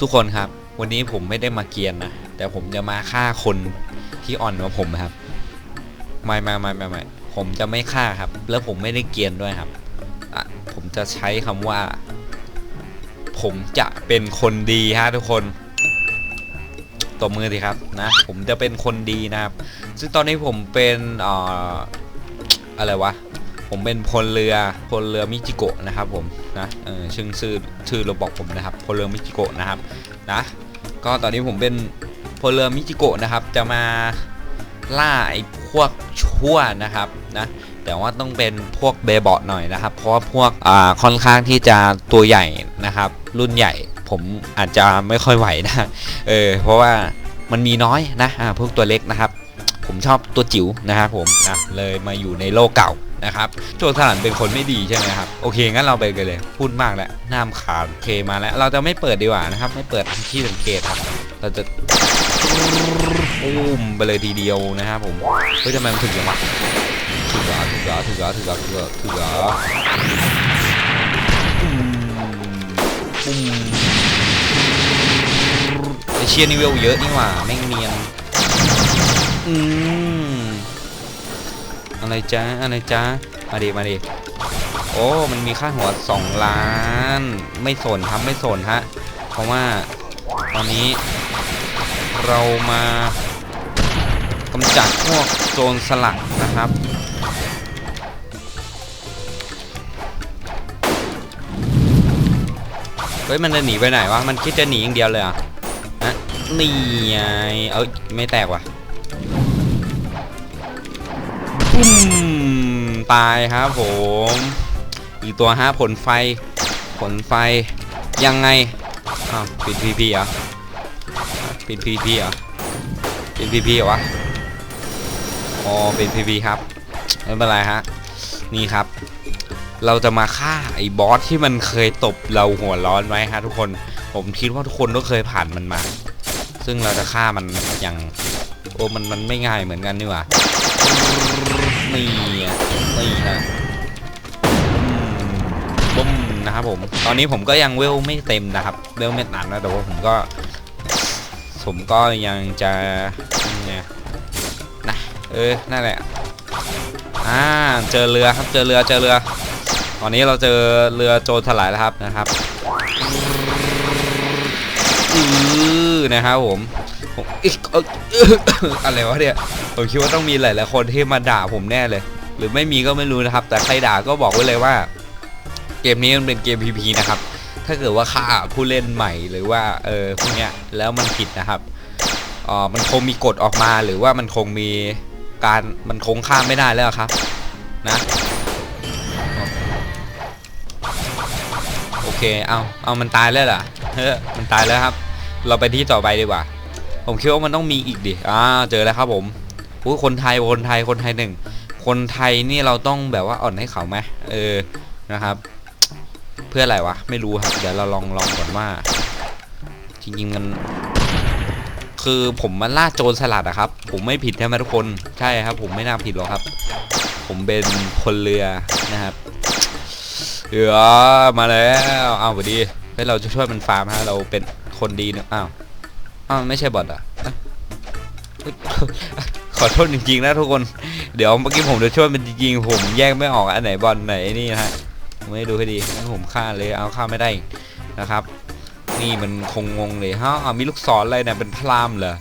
ทุกคนครับ วันนี้ผมไม่ได้มาเกียนนะ แต่ผมจะมาฆ่าคนที่อ่อนกว่าผมครับ ไม่ไม่ไม่ไม่ไม่ผมจะไม่ฆ่าครับ แล้วผมไม่ได้เกียนด้วยครับอะผมจะใช้คำว่า ผมจะเป็นคนดีฮะทุกคนตบมือสิครับนะผมจะเป็นคนดีนะครับ ซึ่งตอนนี้ผมเป็นอ่ออะไรวะ ผมเป็นพลเรือพลเรือมิจิโกะนะครับผมนะเออชื่อชื่อชื่อเราบอกผมนะครับพลเรือมิจิโกะนะครับนะก็ตอนนี้ผมเป็นพลเรือมิจิโกะนะครับ จะมาล่าไอ้พวกชั่วนะครับนะแต่ว่าต้องเป็นพวกเบเบาะหน่อยนะครับ เพราะว่าพวกอ่าค่อนข้างที่จะตัวใหญ่นะครับ รุ่นใหญ่ผมอาจจะไม่ค่อยไหวนะเออเพราะว่ามันมีน้อยนะอ่าพวกตัวเล็กนะครับ ผมชอบตัวจิ๋วนะครับผมนะเลยมาอยู่ในโลกเก่า นะครับโจสลันเป็นคนไม่ดีใช่ไหมครับโอเคงั้นเราไปกันเลยพูดมากแล้วน้ำขาดโอเคมาแล้ว เราจะไม่เปิดดีกว่านะครับ ไม่เปิดที่สังเกตครับ เราจะปุ้มไปเลยทีเดียวนะครับผมเฮ้ยทำไมมันถึงอย่างวะถึงเหรอถึงเหรอถึงเหรอถึงเหรอถึงเหรอถึงเหรอปุ้มปุ้มไอเชียนี่เวลเยอะนี่หว่าแม่งเนียนอืม อะไรจ้าอะไรจ้ามาดิมาดิโอ้มันมีค่าหัว 2 ล้าน ไม่สนครับไม่สนฮะเพราะว่าตอนนี้เรามากำจัดพวกโจรสลัดนะครับเฮ้ยมันจะหนีไปไหนวะ มันคิดจะหนีอย่างเดียวเลยอะนะนี่ไงเอ้ยไม่แตกว่ะ ปุ้มตายครับผม อีกตัวฮะผลไฟ ผลไฟ ยังไง อ้าวปิดพีพีอะปิดพีพีอะปิดพีพีเหรอวะ อ๋อเป็นพีพีครับ ไม่เป็นไรฮะ นี่ครับ เราจะมาฆ่าไอ้บอสที่มันเคยตบเราหัวร้อนไว้ฮะทุกคน ผมคิดว่าทุกคนก็เคยผ่านมันมา ซึ่งเราจะฆ่ามันอย่าง โอ้มันมันไม่ง่ายเหมือนกันนี่หว่า นี่นี่ฮะบุ้มนะครับผม ตอนนี้ผมก็ยังเวลไม่เต็มนะครับเวลไม่ตันนะแต่ว่าผมก็ ผมก็ยังจะเนี่ยนะเออนั่นแหละอ่าเจอเรือครับเจอเรือเจอเรือ ตอนนี้เราเจอเรือโจรถลายแล้วครับนะครับอือนะครับผม อะไรวะเนี่ยผมคิดว่าต้องมีหลายๆคนที่มาด่าผมแน่เลย หรือไม่มีก็ไม่รู้นะครับ แต่ใครด่าก็บอกไว้เลยว่า เกมนี้มันเป็นเกม PVP นะครับ ถ้าเกิดว่าฆ่าผู้เล่นใหม่หรือว่าเออพวกเนี้ยแล้วมันผิดนะครับอ๋อมันคงมีกฎออกมาหรือว่ามันคงมีการมันคงฆ่าไม่ได้แล้วครับนะโอเคเอาเอามันตายแล้วเหรอเฮ้ยมันตายแล้วครับ เราไปที่ต่อไปดีกว่า ผมคิดว่ามันต้องมีอีกดิอ่าเจอแล้วครับผมอุ้คนไทยคนไทยคนไทยหนึ่งคนไทยนี่เราต้องแบบว่าอ่อนให้เขาไหมเออนะครับ เพื่ออะไรวะไม่รู้ครับเดี๋ยวเราลองลองก่อนว่า จริงๆมันคือผมมาล่าโจรสลัดอะครับ ผมไม่ผิดใช่ไหมทุกคนใช่ครับ ผมไม่น่าผิดหรอกครับ ผมเป็นคนเรือนะครับเรือมาแล้วอ้าวสวัสดีเฮ้ยเราจะช่วยมันฟาร์มฮะเราเป็นคนดีเนอะอ้าว อ้าวไม่ใช่บอทอะขอโทษจริงๆนะทุกคน เดี๋ยวเมื่อกี้ผมจะช่วยมันจริงๆผมแยกไม่ออกอันไหนบอลไหนนี่นะฮะมไม่ดูให้ดีงั้นผมฆ่าเลยเอาฆ่าไม่ได้นะครับ นี่มันคงงงเลยฮะอ้ามีลูกศรอะไรเนี่ยเป็นพรามเหรอ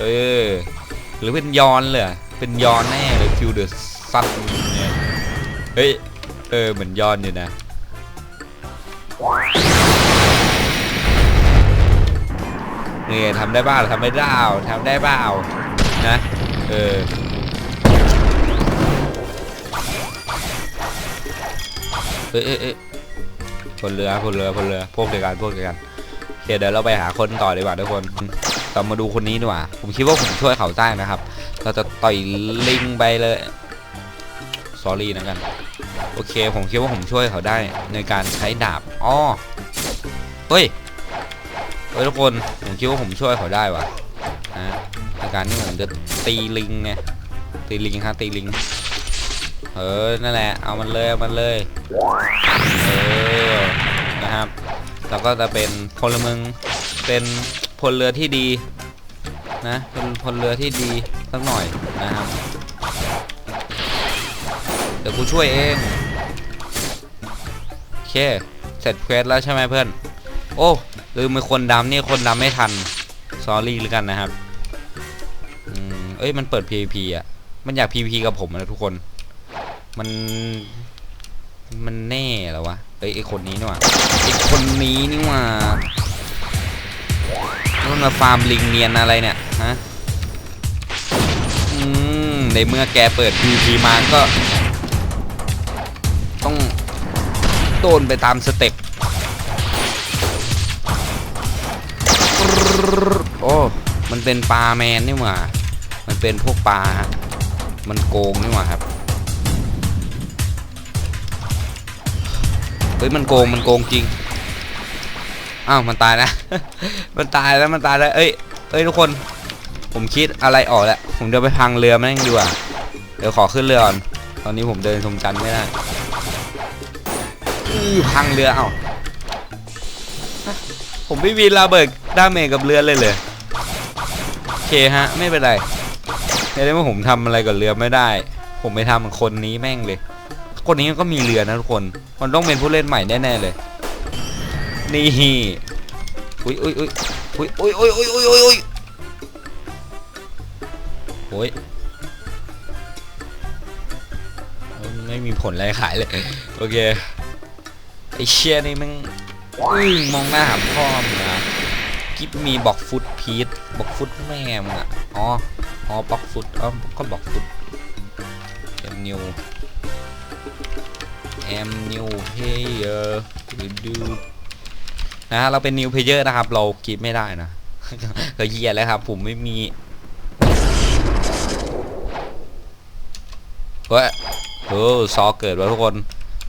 เออหรือเป็นยอนเลยเป็นยอนแน่เลยฟิวเดอร์ซันเนี่ยเฮ้ยเออเหมือนยอนอยู่นะ นี่ทำได้บ้าทำไม่ได้ทำได้บ้านะเออเอ้ยเอ้ยเอ้ยพลเรือพลเรือพลเรือพวกเดียวกันพวกเดียวกันโอเคเดี๋ยวเราไปหาคนต่อดีกว่าทุกคนเรามาดูคนนี้ดีกว่า ผมคิดว่าผมช่วยเขาได้นะครับ เราจะต่อยลิงไปเลยสอรี่นะกัน โอเค ผมคิดว่าผมช่วยเขาได้ในการใช้ดาบอ๋อเฮ้ย เฮ้ยทุกคนผมคิดว่าผมช่วยเขาได้ว่ะนะในการที่ผมจะตีลิงไงตีลิงฮะตีลิงเออนั่นแหละเอามันเลยเอามันเลยเออนะครับเราก็จะเป็นพลเมืองเป็นพลเรือที่ดีนะเป็นพลเรือที่ดีสักหน่อยนะครับเดี๋ยวกูช่วยเองโอเคเสร็จเควสแล้วใช่ไหมเพื่อน โอ้ ลืมไปคนดำนี่คนดำไม่ทันซอรี่หรือกันนะครับอืมเอ้ยมันเปิด PVP อะ มันอยาก PVP กับผมนะทุกคน มัน มันแน่เหรอวะเอ้ยไอคนนี้นี่หว่าไอคนนี้นี่หว่ามันมาฟาร์มลิงเนียนอะไรเนี่ยฮะอืมในเมื่อแกเปิด PVP มาก็ ต้องโดนไปตามสเต็ป โอ้ มันเป็นปลาแมนนี่หว่า มันเป็นพวกปลาฮะ มันโกงนี่หว่าครับ เฮ้ยมันโกงมันโกงจริง อ้าวมันตายนะ มันตายแล้วมันตายแล้ว เอ้ย เอ้ยทุกคน ผมคิดอะไรออกแล้ว ผมจะไปพังเรือแม่งดีกว่า เดี๋ยวขอขึ้นเรือก่อน ตอนนี้ผมเดินชมจันไม่ได้พังเรือ เอ้าผมไม่มีระเบิด ดาเมจกับเรือเลยเลยโอเคฮะ ไม่เป็นไรไม่ได้ว่าผมทำอะไรกับเรือไม่ได้ ผมไปทำกับคนนี้แม่งเลย คนนี้ก็มีเรือนะทุกคน มันต้องเป็นผู้เล่นใหม่แน่ๆเลย นี่อุ้ยอุ้ยอุ้ยอุ้ยอุ้ยอุ้ยอุ้ยอุ้ยอุ้ยอุ้ยโอ้ยไม่มีผลอะไรขายเลย โอเค ไอเชี่ยนี่มันอุ้ยมองหน้าหาพ่อมึงนะ กิฟมีบอกฟุตพีทบอกฟุตแม่มึงอะอ๋ออ๋อบอกฟุตอ๋อก็บอกฟุตเอ็มนิวเอ็มนิวเพเยอร์ดูนะฮะเราเป็นนิวเพเยอร์นะครับ เรากิฟไม่ได้นะก็เยียแล้วครับ ผมไม่มีเฮ้ยเออซอเกิดแล้ทุกคน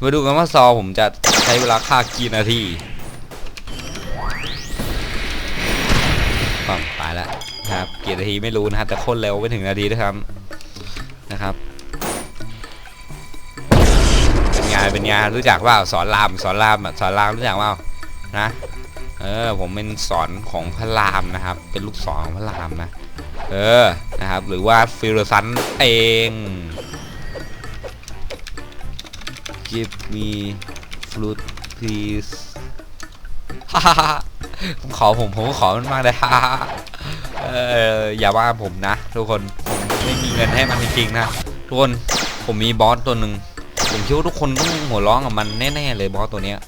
มาดูกันว่าซอผมจะใช้เวลาฆ่ากี่นาที แล้วนะครับกี่นาทีไม่รู้นะครับแต่โคนเร็วไม่ถึงนาทีด้วยครับนะครับเป็นไงเป็นไงรู้จักว่าสอนรามสอนรามสอนรามรู้จักว่านะเออผมเป็นสอนของพระรามนะครับ เป็นลูกศรของพระรามนะเออนะครับหรือว่าฟิลซันเอง give me fruit please ฮ่าฮ่า ผมขอผมผมก็ขอมันมากเลยฮ่าฮ่าฮ่าเอออย่าว่าผมนะ ทุกคนผมไม่มีเงินให้มันจริงๆนะทุกคนผมมีบอสตัวหนึ่งผมคิดว่าทุกคนต้องหัวร้องกับมันแน่ๆเลยบอสตัวเนี้ย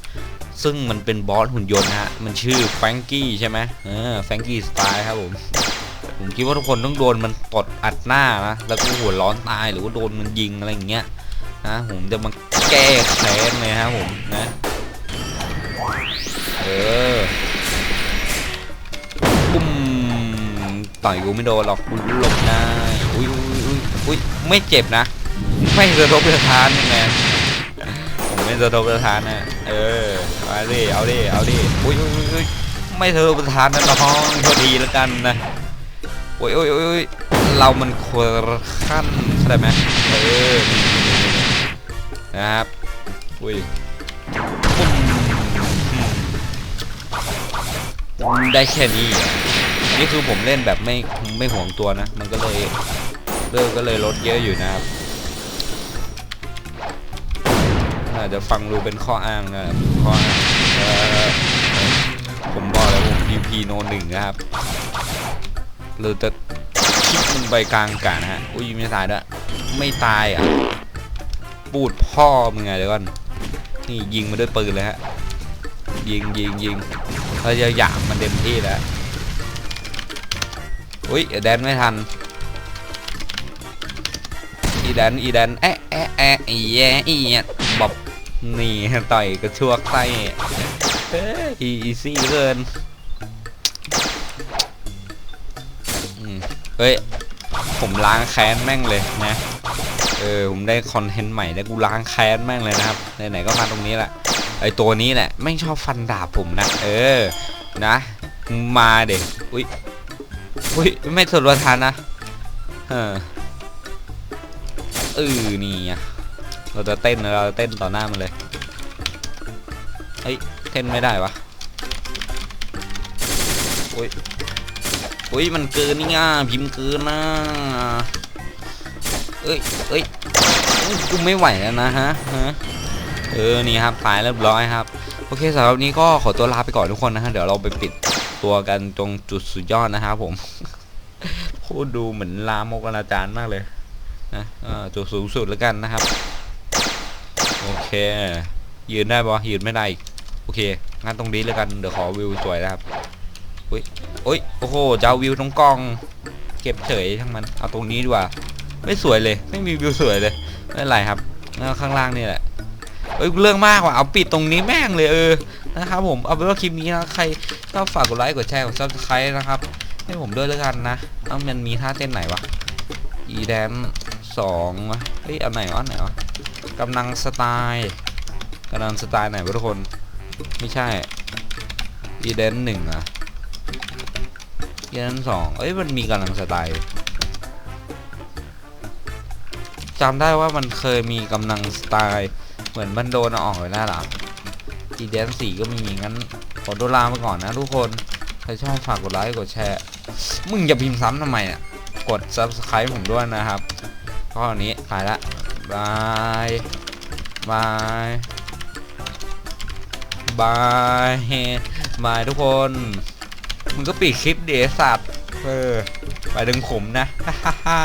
ซึ่งมันเป็นบอสหุ่นยนต์นะฮะ มันชื่อแฟรงกี้ใช่ไหมเออแฟรงกี้สไตล์ครับผม ผมคิดว่าทุกคนต้องโดนมันตดอัดหน้านะ แล้วก็หัวร้อนตายหรือว่าโดนมันยิงอะไรอย่างเงี้ยนะ ผมจะมาแก้แค้นเลยครับผมนะ เออ ต่อยกูไม่โดนหรอกกูหลบได้อุ้ยอุ้ยอุ้ยอุ้ยไม่เจ็บนะ ไม่สะทกสะท้านยังไงผมไม่สะทกสะท้านนะเออมาดิเอาดิเอาดิอุ้ยอุ้ยอุ้ยไม่สะทกสะท้านนะน้องโทษทีแล้วกันนะโอ้ยโอ้ยโอ้ยโอ้ยเรามันควรขั้นเข้าใจไหมเออนะครับอุ้ยได้แค่นี้ นี่คือผมเล่นแบบไม่ไม่ห่วงตัวนะ มันก็เลยเลิกก็เลยลดเยอะอยู่นะครับอาจจะฟังดูเป็นข้ออ้างนะครับข้ออ้างผมบอกแล้วผม PP โนหนึ่งนะครับเราจะคิดมันไปกลางกานะฮะอุ้ยไม่ตายด้วยไม่ตายอะปูดพ่อมึงไงเดี๋ยวก่อนนี่ยิงมาด้วยปืนเลยฮะยิงยิงยิงเราจะหยามมันเต็มที่แล้ว อุ้ยแดนไม่ทันอีแดนอีแดนแอะแอะแอะอีแอะอีแอะบอบนี่ต่อยกระชวกไส้เอ้ยอีซี่เกินเฮ้ย ผมล้างแค้นแม่งเลยนะ เออ ผมได้คอนเทนต์ใหม่แล้วกูล้างแค้นแม่งเลยนะครับ ไหนๆก็มาตรงนี้แหละ ไอตัวนี้แหละ ไม่ชอบฟันดาบผมนะ เออ นะ มาเด็กอุ้ย อุ้ยไม่สนประทานนะเออเออนี่ไงเราจะเต้นเราจะเต้นต่อหน้ามันเลยเฮ้ยเต้นไม่ได้วะโอ้ยโอ้ยมันเกินนี่ง่าพิมพ์เกินนะเอ้ยเอ้ยเอ้ยกูไม่ไหวแล้วนะฮะเออนี่ครับตายเรียบร้อยครับ โอเคสำหรับนี้ก็ขอตัวลาไปก่อนทุกคนนะฮะเดี๋ยวเราไปปิด ตัวกันตรงจุดสุดยอดนะครับผมพูดดูเหมือนลามกอนาจารย์มากเลยนะจุดสูงสุดแล้วกันนะครับ โอเค ยืนได้ปะยืนไม่ได้โอเคงั้นตรงนี้แล้วกันเดี๋ยวขอวิวสวยนะครับอุ้ยโอ้ยโอ้โหจะเอาวิวตรงกล้อง เก็บเฉยทั้งมันเอาตรงนี้ดีกว่า ไม่สวยเลย ไม่มีวิวสวยเลยไม่เป็นไรครับข้างล่างนี่แหละเอ้ยเรื่องมากว่ะเอาปิดตรงนี้แม่งเลยเออ นะครับผมเอาเป็นว่าคลิปนี้นะใครชอบฝากกดไลค์กดแชร์กดซับสไครต์นะครับ ให้ผมด้วยแล้วกันนะเอามันมีท่าเต้นไหนวะอีแดนสองวะเฮ้ยอันไหนวะอันไหนวะกำลังสไตล์กำลังสไตล์ไหนวะทุกคน ไม่ใช่อีเดนหนึ่งอะอีเดนสองเอ้ยมันมีกำลังสไตล์จำได้ว่ามันเคยมีกำลังสไตล์เหมือนมันโดนอออกไปแล้วหรอ อีเดนสี่ก็ไม่มีงั้น ขอตัวลาไปก่อนนะทุกคน ใครชอบฝากกดไลค์กดแชร์ มึงอย่าพิมพ์ซ้ำทำไมอะ กด subscribe ผมด้วยนะครับก็อันนี้ไปละบายบายบายบายทุกคน มึงก็ปิดคลิปเดสัตว์ เออ ไปดึงผมนะฮ่าฮ่า